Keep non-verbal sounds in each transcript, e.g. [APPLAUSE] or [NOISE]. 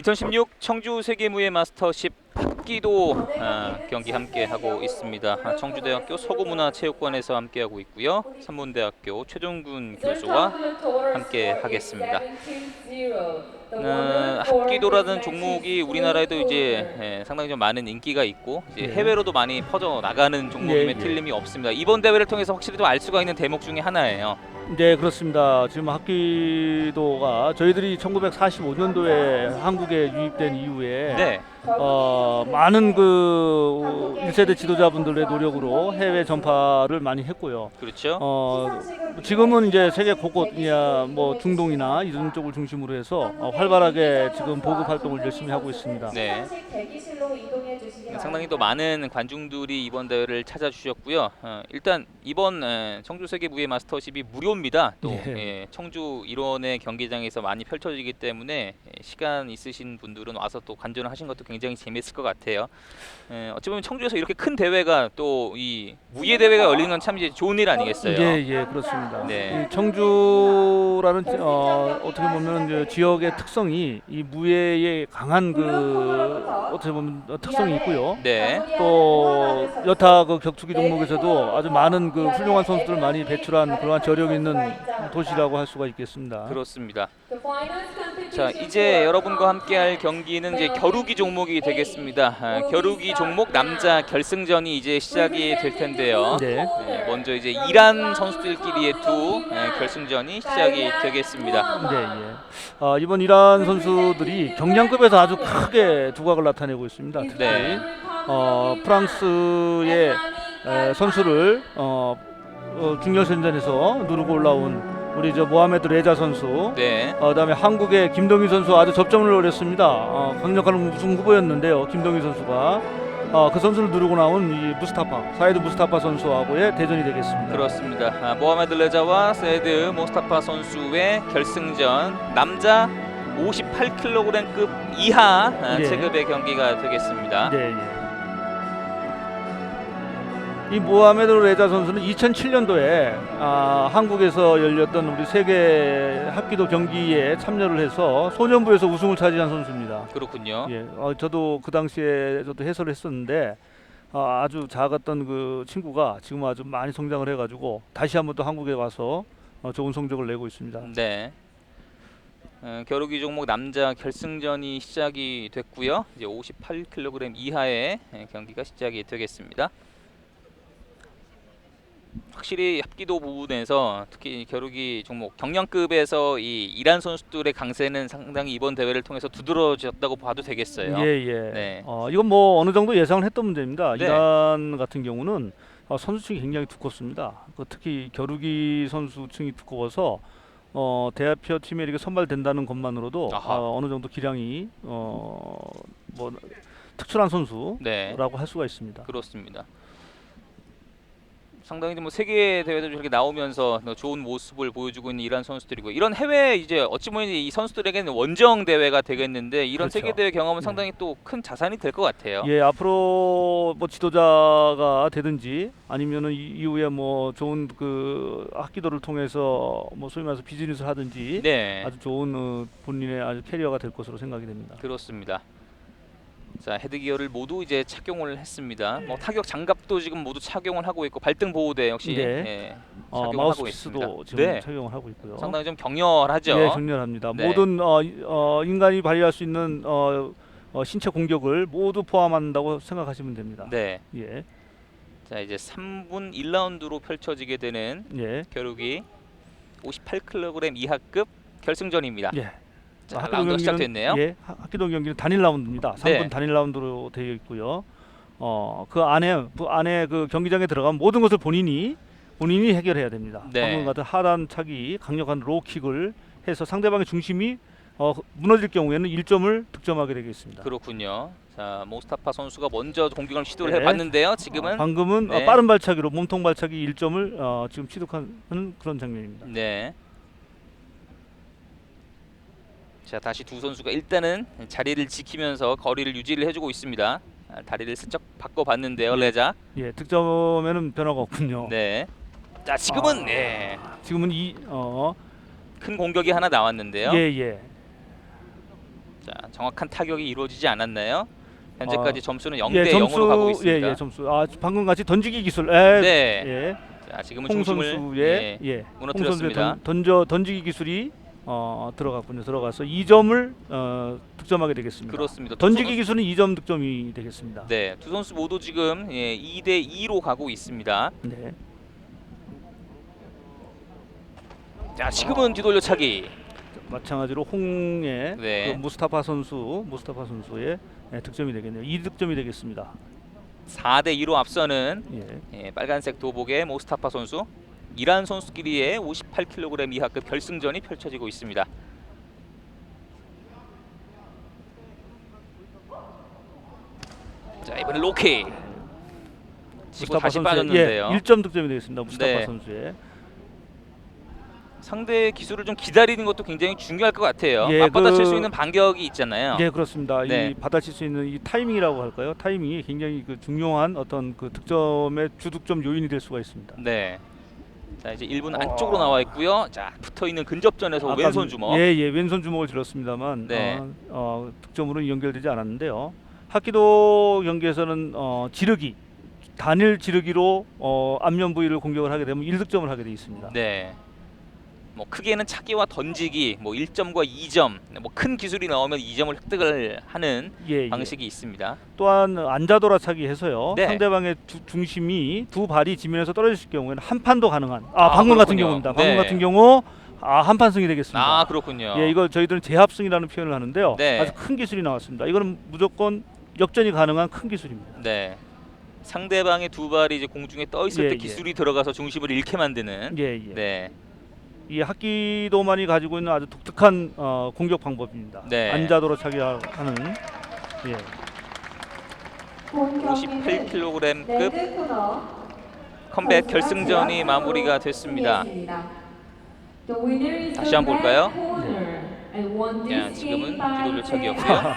2016 청주 세계무예 마스터십 합기도 아, 경기 함께 하고 있습니다. 아, 청주대학교 서구문화체육관에서 함께 하고 있고요. 삼문대학교 최종군 교수와 함께 하겠습니다. 어, 합기도라는 종목이 우리나라에도 이제 예, 상당히 좀 많은 인기가 있고 이제 네. 해외로도 많이 퍼져 나가는 종목임에 예, 예. 틀림이 없습니다. 이번 대회를 통해서 확실히 좀 알 수가 있는 대목 중에 하나예요. 네 그렇습니다. 지금 합기도가 저희들이 1945년도에 한국에 유입된 이후에 네, 어, 많은 그 1세대 지도자분들의 노력으로 해외 전파를 많이 했고요. 그렇죠. 어, 지금은 이제 세계 곳곳이야 뭐 중동이나 이런 쪽을 중심으로 해서 어, 활발하게 지금 보급 활동을 열심히 하고 있습니다. 네. 상당히 또 많은 관중들이 이번 대회를 찾아주셨고요. 어, 일단 이번 에, 청주 세계 무예 마스터십이 무료입니다. 또 예. 예, 청주 일원의 경기장에서 많이 펼쳐지기 때문에 예, 시간 있으신 분들은 와서 또 관전을 하신 것도 굉장히 재미있을 것 같아요. 에, 어찌 보면 청주에서 이렇게 큰 대회가 또 이 무예 대회가 열리는 건 참 이제 좋은 일 아니겠어요? 예, 예, 그렇습니다. 네. 이 청주라는 지- 어, 어떻게 보면 지역의 특성이 이 무예의 강한 그 어떻게 보면 특성이 있고요. 네. 또 여타 그 격투기 종목에서도 아주 많은 그 훌륭한 선수들을 많이 배출한 그러한 저력 있는 도시라고 할 수가 있겠습니다. 그렇습니다. 자 이제 여러분과 함께 할 경기는 이제 겨루기 종목이 되겠습니다. 아, 겨루기 종목 남자 결승전이 이제 시작이 될 텐데요. 네. 네, 먼저 이제 이란 선수들끼리의 두 예, 결승전이 시작이 되겠습니다. 네, 예. 어, 이번 이란 선수들이 경량급에서 아주 크게 두각을 나타내고 있습니다. 특히 네. 어, 프랑스의 에, 선수를 어, 어, 중결선전에서 누르고 올라온 우리 저 모하메드 레자 선수, 네, 어, 그다음에 한국의 김동희 선수 아주 접점을 노렸습니다. 어, 강력한 우승 후보였는데요. 김동희 선수가 어, 그 선수를 누르고 나온 이 무스타파 사이드 무스타파 선수하고의 대전이 되겠습니다. 그렇습니다. 아, 모하메드 레자와 세드 모스타파 선수의 결승전 남자 58kg급 이하 아, 네. 체급의 경기가 되겠습니다. 네, 예. 이 모하메드 레자 선수는 2007년도에 아, 한국에서 열렸던 우리 세계 합기도 경기에 참여를 해서 소년부에서 우승을 차지한 선수입니다. 그렇군요. 예, 어, 저도 그 당시에 저도 해설을 했었는데 아, 아주 작았던 그 친구가 지금 아주 많이 성장을 해가지고 다시 한번 또 한국에 와서 어, 좋은 성적을 내고 있습니다. 네. 어, 겨루기 종목 남자 결승전이 시작이 됐고요. 이제 58kg 이하의 예, 경기가 시작이 되겠습니다. 확실히 합기도 부분에서 특히 겨루기 종목 경량급에서 이 이란 선수들의 강세는 상당히 이번 대회를 통해서 두드러졌다고 봐도 되겠어요. 예, 예. 네. 어, 이건 뭐 어느 정도 예상을 했던 문제입니다. 네. 이란 같은 경우는 어, 선수층이 굉장히 두껍습니다. 그 특히 겨루기 선수층이 두꺼워서 어, 대표 팀에 이렇게 선발된다는 것만으로도 아하. 어, 어느 정도 기량이 어, 뭐 특출한 선수라고 네. 할 수가 있습니다. 그렇습니다. 상당히 뭐 세계 대회도 저렇게 나오면서 좋은 모습을 보여주고 있는 이란 선수들이고 이런 해외 이제 어찌 보면 이 선수들에게는 원정 대회가 되겠는데 이런 그렇죠. 세계 대회 경험은 네. 상당히 또큰 자산이 될 것 같아요. 예, 앞으로 뭐 지도자가 되든지 아니면은 이- 이후에 뭐 좋은 그 학기도를 통해서 뭐 소위 말해서 비즈니스를 하든지 네, 아주 좋은 어, 본인의 아주 캐리어가 될 것으로 생각이 됩니다. 그렇습니다. 자 헤드 기어를 모두 이제 착용을 했습니다. 뭐 타격 장갑도 지금 모두 착용을 하고 있고 발등 보호대 역시 네. 예, 어, 착용을 하고 마우스피스도 있습니다. 지금 네. 착용을 하고 있고요. 상당히 좀 격렬하죠. 네, 정렬합니다. 네. 모든 어, 이- 어, 인간이 발휘할 수 있는 어, 어, 신체 공격을 모두 포함한다고 생각하시면 됩니다. 네. 예, 자 이제 3분 1라운드로 펼쳐지게 되는 예, 겨루기 58kg 이하급 결승전입니다. 예. 자, 학기도 라운드 시작됐네요. 예, 하- 학기도 경기는 단일 라운드입니다. 3분 네. 단일 라운드로 되어 있고요. 어, 그 안에 그 안에 그 경기장에 들어가면 모든 것을 본인이 본인이 해결해야 됩니다. 네. 방금 같은 하단 차기, 강력한 로킥을 해서 상대방의 중심이 어, 무너질 경우에는 1점을 득점하게 되겠습니다. 그렇군요. 자 모스타파 선수가 먼저 공격을 시도를 네. 해봤는데요. 지금은 어, 방금은 네. 어, 빠른 발차기로 몸통 발차기 1점을 어, 지금 취득하는 그런 장면입니다. 네. 자 다시 두 선수가 일단은 자리를 지키면서 거리를 유지를 해주고 있습니다. 아, 다리를 슬쩍 바꿔봤는데요, 네. 레자. 예, 득점에는 변화가 없군요. 네. 자 지금은 아. 네. 지금은 이 어, 큰 공격이 하나 나왔는데요. 예, 예. 자, 정확한 타격이 이루어지지 않았나요? 현재까지 아, 점수는 0대 예, 0으로 가고 있습니다. 예, 예, 점수. 아, 방금 같이 던지기 기술. 에, 네. 예. 자, 지금은 홍 중심을 선수의 예, 예, 홍 선수의 무너뜨렸습니다. 던, 던져 던지기 기술이 어, 들어갔군요. 들어가서 2점을 어, 득점하게 되겠습니다. 그렇습니다. 두 던지기 기술은 2점 득점이 되겠습니다. 네, 두 선수 모두 지금 예, 2대 2로 가고 있습니다. 네. 자, 지금은 뒤돌려차기. 마찬가지로 홍의 네. 그 무스타파 선수, 무스타파 선수의 예, 득점이 되겠네요. 2득점이 되겠습니다. 4대 2로 앞서는 예. 예, 빨간색 도복의 모스타파 선수, 이란 선수끼리의 58kg 이하급 결승전이 펼쳐지고 있습니다. 자, 이번에 로키. 무스타파 다시 선수의 빠졌는데요. 예, 1점 득점이 되겠습니다. 무스타파 네. 선수의. 상대의 기술을 좀 기다리는 것도 굉장히 중요할 것 같아요. 예, 맞받아칠 그- 수 있는 반격이 있잖아요. 예, 그렇습니다. 네. 이 받아칠 수 있는 이 타이밍이라고 할까요? 타이밍이 굉장히 그 중요한 어떤 그 득점의 주득점 요인이 될 수가 있습니다. 네. 자 이제 1분 어. 안쪽으로 나와 있고요. 자 붙어 있는 근접전에서 아까 왼손 주먹. 예, 예, 왼손 주먹을 들었습니다만 네. 어, 어, 득점으로 연결되지 않았는데요. 하키도 경기에서는 어, 지르기 단일 지르기로 어, 안면 부위를 공격을 하게 되면 1득점을 하게 돼 있습니다. 네. 뭐 크게는 차기와 던지기, 뭐 1점과 2점, 뭐 큰 기술이 나오면 2점을 획득을 하는 예, 예. 방식이 있습니다. 또한 앉아 돌아차기 해서요. 네. 상대방의 두- 중심이 두 발이 지면에서 떨어질 경우에는 한 판도 가능한. 아, 아, 방금 같은 그렇군요. 경우입니다. 네. 방금 같은 경우 아, 한 판 승이 되겠습니다. 아 그렇군요. 예, 이거 저희들은 제합승이라는 표현을 하는데요. 네. 아주 큰 기술이 나왔습니다. 이거는 무조건 역전이 가능한 큰 기술입니다. 네. 상대방의 두 발이 이제 공중에 떠 있을 예, 때 예. 기술이 들어가서 중심을 잃게 만드는. 예, 예. 네. 이 학기도만이 가지고 있는 아주 독특한 어, 공격 방법입니다. 네. 앉아돌아차기 하는 예. 58kg급 컴백 결승전이 마무리가 됐습니다. 다시 한번 볼까요? 야, 지금은 뒤돌려 차기였고요.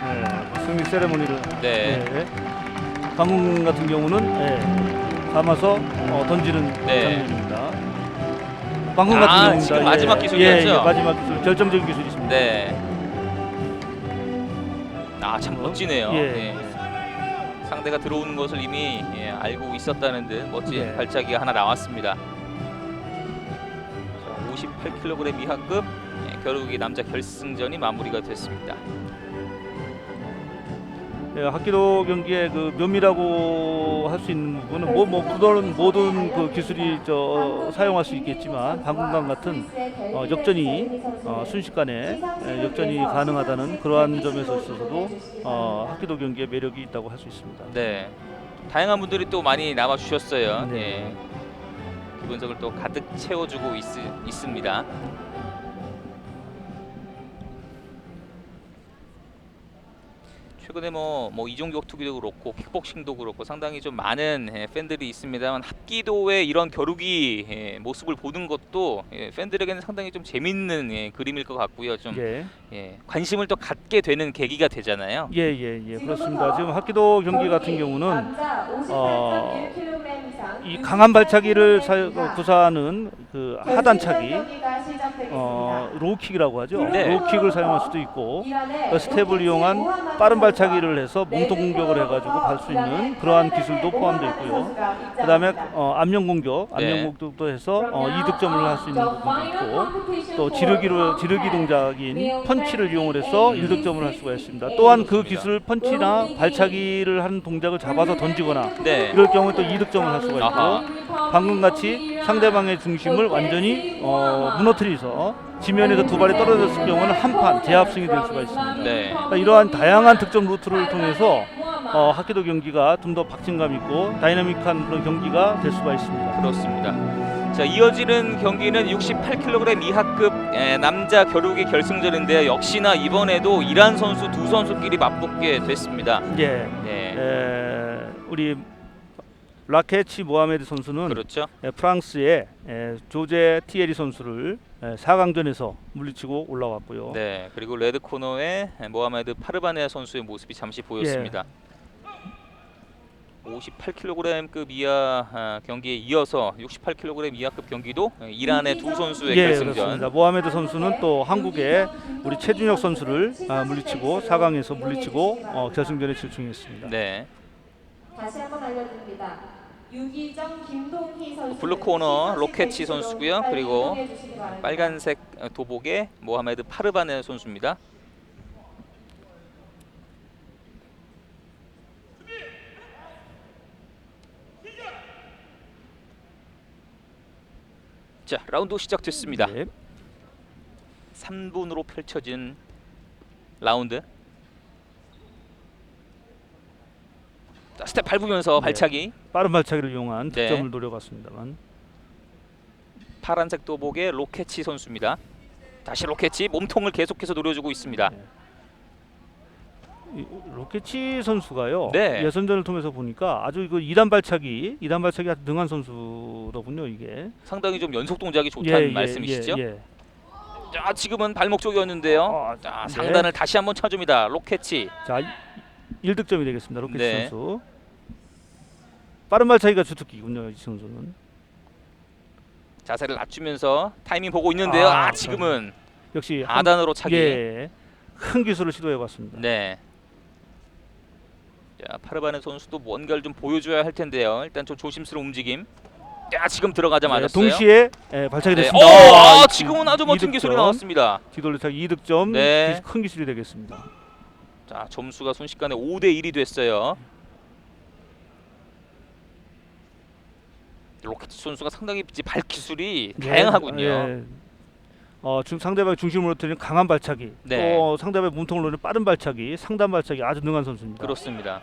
예, 승리 세레모니를 네. 예. 방금 같은 경우는 예, 감아서 어, 던지는 네. 장면입니다. 방금 아, 같은 경우입니다. 지금 마지막 예, 기술이었죠? 예, 예, 마지막 기술, 결정적인 기술이십니다. 네. 아 참 멋지네요. 예. 예. 상대가 들어오는 것을 이미 예, 알고 있었다는 듯 멋진 네. 발차기가 하나 나왔습니다. 자, 58kg 이하급 예, 겨루기 남자 결승전이 마무리가 됐습니다. 예, 학기도 경기의 그 묘미라고 할 수 있는 부분은 뭐, 뭐 모든 모든 그 기술이 저 사용할 수 있겠지만 방금과 같은 어, 역전이 어, 순식간에 예, 역전이 가능하다는 그러한 점에서 있어서도 어, 학기도 경기의 매력이 있다고 할 수 있습니다. 네. 다양한 분들이 또 많이 나와 주셨어요. 네. 예. 기본적으로 또 가득 채워주고 있, 있습니다. 최근에 뭐, 뭐 이종 격 투기도 그렇고 킥복싱도 그렇고 상당히 좀 많은 예, 팬들이 있습니다만 합기도의 이런 겨루기 예, 모습을 보는 것도 예, 팬들에게는 상당히 좀 재밌는 예, 그림일 것 같고요. 좀 예, 예, 관심을 또 갖게 되는 계기가 되잖아요. 예, 예, 예, 그렇습니다. 지금 학기도 경기 같은 경우는 어, 이 강한 발차기를 사, 어, 구사하는 그 하단차기, 어, 로우킥이라고 하죠. 네. 로우킥을 사용할 수도 있고 그 스텝을 이용한 빠른 발차기를 해서 몸통 공격을 해가지고 갈 수 있는 그러한 기술도 포함되어 있고요. 그 다음에 어, 암령 공격, 네. 공격도 해서 어, 이득점을 할 수 있는 부분도 있고 또 지르기로 지르기 동작인 펀치를 이용을 해서 일득점을 할 수가 있습니다. 또한 그 기술 펀치나 발차기를 하는 동작을 잡아서 던지거나 네. 이럴 경우에 또 이득점을 할 수가 아하. 있고 방금 같이 상대방의 중심을 완전히 어, 무너뜨리서 지면에서 두 발이 떨어졌을 경우는 한판 제압승이 될 수가 있습니다. 네. 그러니까 이러한 다양한 득점 루트를 통해서 어, 학기도 경기가 좀 더 박진감 있고 다이나믹한 그런 경기가 될 수가 있습니다. 그렇습니다. 자 이어지는 경기는 68kg 이하급 에, 남자 겨루기 결승전인데요. 역시나 이번에도 이란 선수 두 선수끼리 맞붙게 됐습니다. 예, 네, 에, 우리 라케치 모하메드 선수는 그렇죠. 에, 프랑스의 에, 조제 티에리 선수를 에, 4강전에서 물리치고 올라왔고요. 네, 그리고 레드 코너에 모하메드 파르바네 선수의 모습이 잠시 보였습니다. 58kg급 이하 아, 경기에 이어서 68kg 이하급 경기도 예, 이란의 두 선수의 예, 결승전. 그렇습니다. 모하메드 선수는 또 한국의 우리 최준혁 선수를 아, 물리치고 4강에서 물리치고 어, 결승전에 진출했습니다. 네. 다시 한번 알려드립니다. 유기정 김동희 선수 블루 코너 로켓치 선수고요. 그리고 빨간색 어, 도복의 모하메드 파르바네 선수입니다. 자 라운드 시작됐습니다. 네. 3분으로 펼쳐진 라운드. 자, 스텝 밟으면서 네. 발차기. 빠른 발차기를 이용한 네. 득점을 노려봤습니다만 파란색 도복의 로켓치 선수입니다. 다시 로켓치 몸통을 계속해서 노려주고 있습니다. 네. 이 로케치 선수가요. 네. 예선전을 통해서 보니까 아주 그 2단 발차기, 2단 발차기 아주 능한 선수더군요, 이게. 상당히 좀 연속 동작이 좋다는 말씀이시죠? 예, 예. 자 지금은 발목 쪽이었는데요. 어, 자 네. 상단을 다시 한번 쳐줍니다. 로켓치. 자, 1득점이 되겠습니다. 로케치 네. 선수. 빠른 발차기가 주특기군요, 이 선수는. 자세를 낮추면서 타이밍 보고 있는데요. 아, 아, 지금은 역시 한- 하단으로 차기. 예. 큰 기술을 시도해 봤습니다. 네. 자 파르바네 선수도 뭔가를 좀 보여줘야 할 텐데요. 일단 좀 조심스러운 움직임. 야 지금 들어가자마자 네, 동시에 예, 발차기 네. 됐습니다. 오, 아, 아, 이- 지금은 아주 멋진. 기술이 나왔습니다. 뒤돌려차기 2득점 네. 기- 큰 기술이 되겠습니다. 자 점수가 순식간에 5대 1이 됐어요. 로켓 선수가 상당히 발 기술이 네, 다양하군요. 예. 어, 지금 상대방 중심으로 뜨는 강한 발차기, 네. 또 상대방의 몸통을 노리는 빠른 발차기, 상단 발차기 아주 능한 선수입니다. 그렇습니다.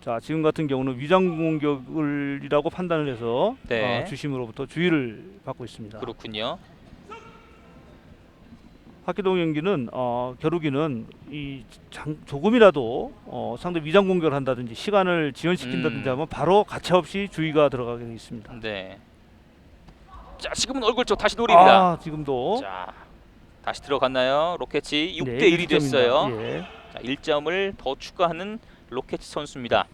자, 지금 같은 경우는 위장 공격을이라고 판단을 해서 네. 어, 주심으로부터 주의를 받고 있습니다. 그렇군요. 학기동 경기는 어, 겨루기는 이 장, 조금이라도 어, 상대 위장 공격을 한다든지 시간을 지연시킨다든지 음. 하면 바로 가차없이 주의가 들어가게 되어 있습니다. 네. 자 지금은 얼굴 쪽 다시 노립니다. 아, 지금도 자 다시 들어갔나요? 로켓이 6대 네, 1이 득점입니다. 됐어요. 예. 자 1점을 더 추가하는 로켓 선수입니다.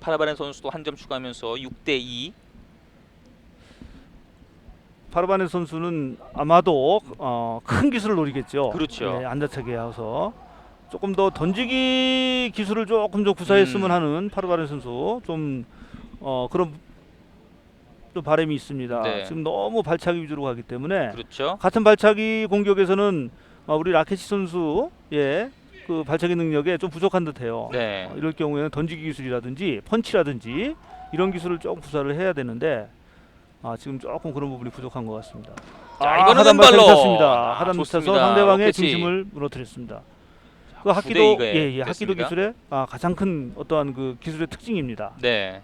파라바렌 선수도 한 점 추가하면서 6대 2. 파르바네 선수는 아마도 어, 큰 기술을 노리겠죠. 그렇죠. 네, 안다차게 해서 조금 더 던지기 기술을 조금 더 구사했으면 음. 하는 파르바네 선수 좀 어, 그런 좀 바람이 있습니다. 네. 지금 너무 발차기 위주로 가기 때문에 그렇죠. 같은 발차기 공격에서는 어, 우리 라케시 선수 예. 그 발차기 능력에 좀 부족한 듯해요. 네. 어, 이럴 경우에는 던지기 기술이라든지 펀치라든지 이런 기술을 조금 구사를 해야 되는데 아, 지금 조금 그런 부분이 부족한 것 같습니다. 자, 아, 이거는 하단 왼발로. 쳤습니다. 아, 하단 붙여서 좋습니다. 상대방의 로켓이. 중심을 무너뜨렸습니다. 그 9대 학기도 2가 예, 예, 학기도. 기술의 아, 가장 큰 어떠한 그 기술의 특징입니다. 네.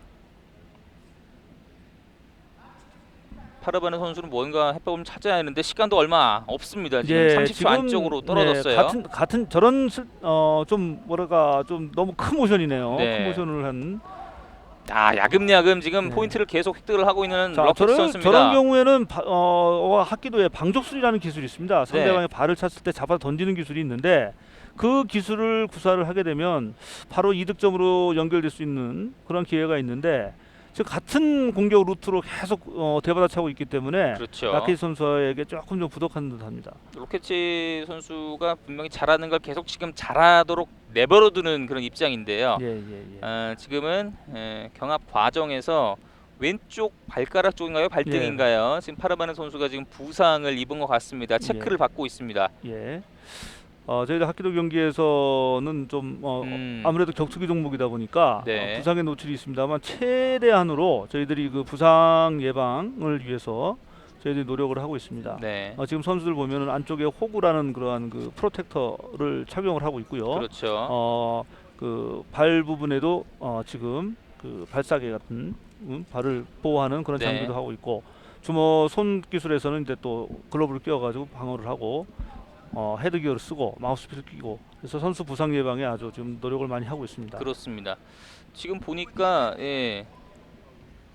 파라바네 선수는 뭔가 해법을 찾아야 하는데 시간도 얼마 없습니다. 지금 30초 안쪽으로 떨어졌어요. 네, 같은 같은 저런 어, 좀 뭐랄까 좀 너무 큰 모션이네요. 네. 큰 모션을 한 아 야금야금 지금 네. 포인트를 계속 획득을 하고 있는 자, 럭키 저런, 선수입니다. 저런 경우에는 바, 어, 학기도에 방족술이라는 기술이 있습니다. 상대방의 발을 찼을 때 잡아 던지는 기술이 있는데 그 기술을 구사를 하게 되면 바로 이득점으로 연결될 수 있는 그런 기회가 있는데 지금 같은 공격 루트로 계속 어, 대받아 차고 있기 때문에 그렇죠. 라켓 선수에게 조금 좀 부족한 듯합니다. 로켓치 선수가 분명히 잘하는 걸 계속 지금 잘하도록 내버려두는 그런 입장인데요. 예, 예, 예. 아, 지금은 에, 경합 과정에서 왼쪽 발가락 쪽인가요, 발등인가요? 지금 파라바네 선수가 지금 부상을 입은 것 같습니다. 체크를 예. 받고 있습니다. 예. 어, 저희들 학기도 경기에서는 좀 어, 음. 아무래도 격투기 종목이다 보니까 네. 어, 부상에 노출이 있습니다만 최대한으로 저희들이 그 부상 예방을 위해서 저희들이 노력을 하고 있습니다. 네, 어, 지금 선수들 보면은 안쪽에 호구라는 그러한 그 프로텍터를 착용을 하고 있고요. 그렇죠. 어, 그 발 부분에도 어, 지금 그 발사계 같은 음, 발을 보호하는 그런 네. 장비도 하고 있고 주먹 손 기술에서는 이제 또 글러브를 끼워가지고 방어를 하고 어, 헤드 기어를 쓰고 마우스피스 끼고 그래서 선수 부상 예방에 아주 좀 노력을 많이 하고 있습니다. 그렇습니다. 지금 보니까 예,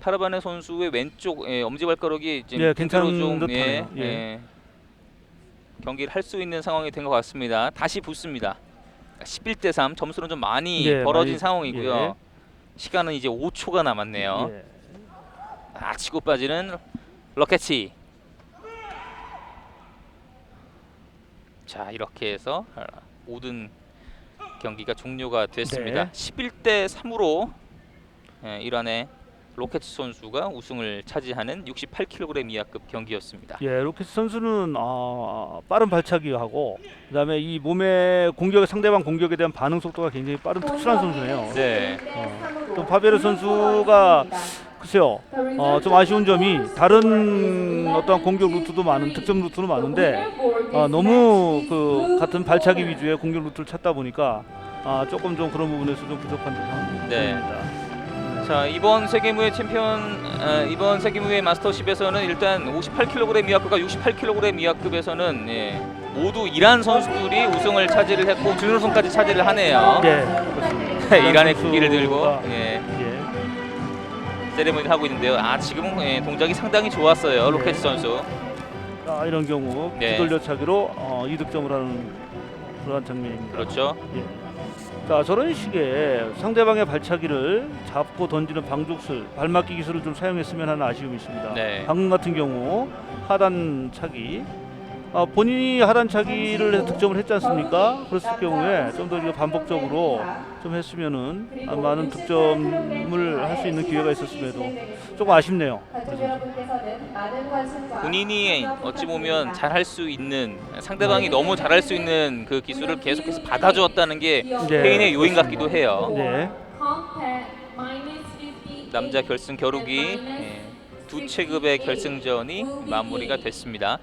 파라바네 선수의 왼쪽 예, 엄지발가락이 지금 예, 괜찮은 듯하네요. 예. 예, 경기를 할 수 있는 상황이 된 것 같습니다. 다시 붙습니다. 11대 3 점수는 좀 많이 예, 벌어진 많이- 상황이고요. 예. 시간은 이제 5초가 남았네요. 예. 아 치고 빠지는 러켓치. 자 이렇게 해서 아, 모든 경기가 종료가 됐습니다. 네. 11대 3으로 예, 이란의 로켓치 선수가 우승을 차지하는 68kg 이하급 경기였습니다. 예, 로켓 선수는 아, 빠른 발차기하고 그다음에 이 몸의 공격 상대방 공격에 대한 반응 속도가 굉장히 빠른 특출한 선수네요. 네. 어, 또 파베르 선수가 글쎄요, 어, 좀 아쉬운 점이 다른 어떠한 공격 루트도 많은 득점 루트도 많은데 아, 너무 그 같은 발차기 위주의 공격 루트를 찾다 보니까 아, 조금 좀 그런 부분에서 좀 부족한 듯한 네. 부분입니다. 자 이번 세계무예 챔피언 아, 이번 세계무예 마스터십에서는 일단 58kg 이하급과 68kg 이하급에서는 예, 모두 이란 선수들이 우승을 차지를 했고 준우승까지 차지를 하네요. 네, 그렇습니다. [LAUGHS] 이란의 국기를 들고 예, 예. 세레모니를 하고 있는데요. 아 지금은 예, 동작이 상당히 좋았어요. 로켓 네. 선수. 아, 이런 경우 네. 뒤돌려차기로 어, 이득점을 하는 그러한 장면입니다. 그렇죠. 예. 자 저런 식의 상대방의 발차기를 잡고 던지는 방족술, 발맞기 기술을 좀 사용했으면 하는 아쉬움이 있습니다. 네. 방금 같은 경우 하단 차기, 아, 본인이 하단 차기를 해서 득점을 했지 않습니까? 그랬을 경우에 좀 더 반복적으로 좀 했으면은 아, 많은 득점을 할 수 있는 기회가 있었음에도 조금 아쉽네요. 본인이 어찌 보면 잘할 수 있는 상대방이 너무 잘할 수 있는 그 기술을 계속해서 받아주었다는 게 네. 개인의 요인 같기도 해요. 네. 남자 결승 겨루기 예, 두 체급의 결승전이 마무리가 됐습니다.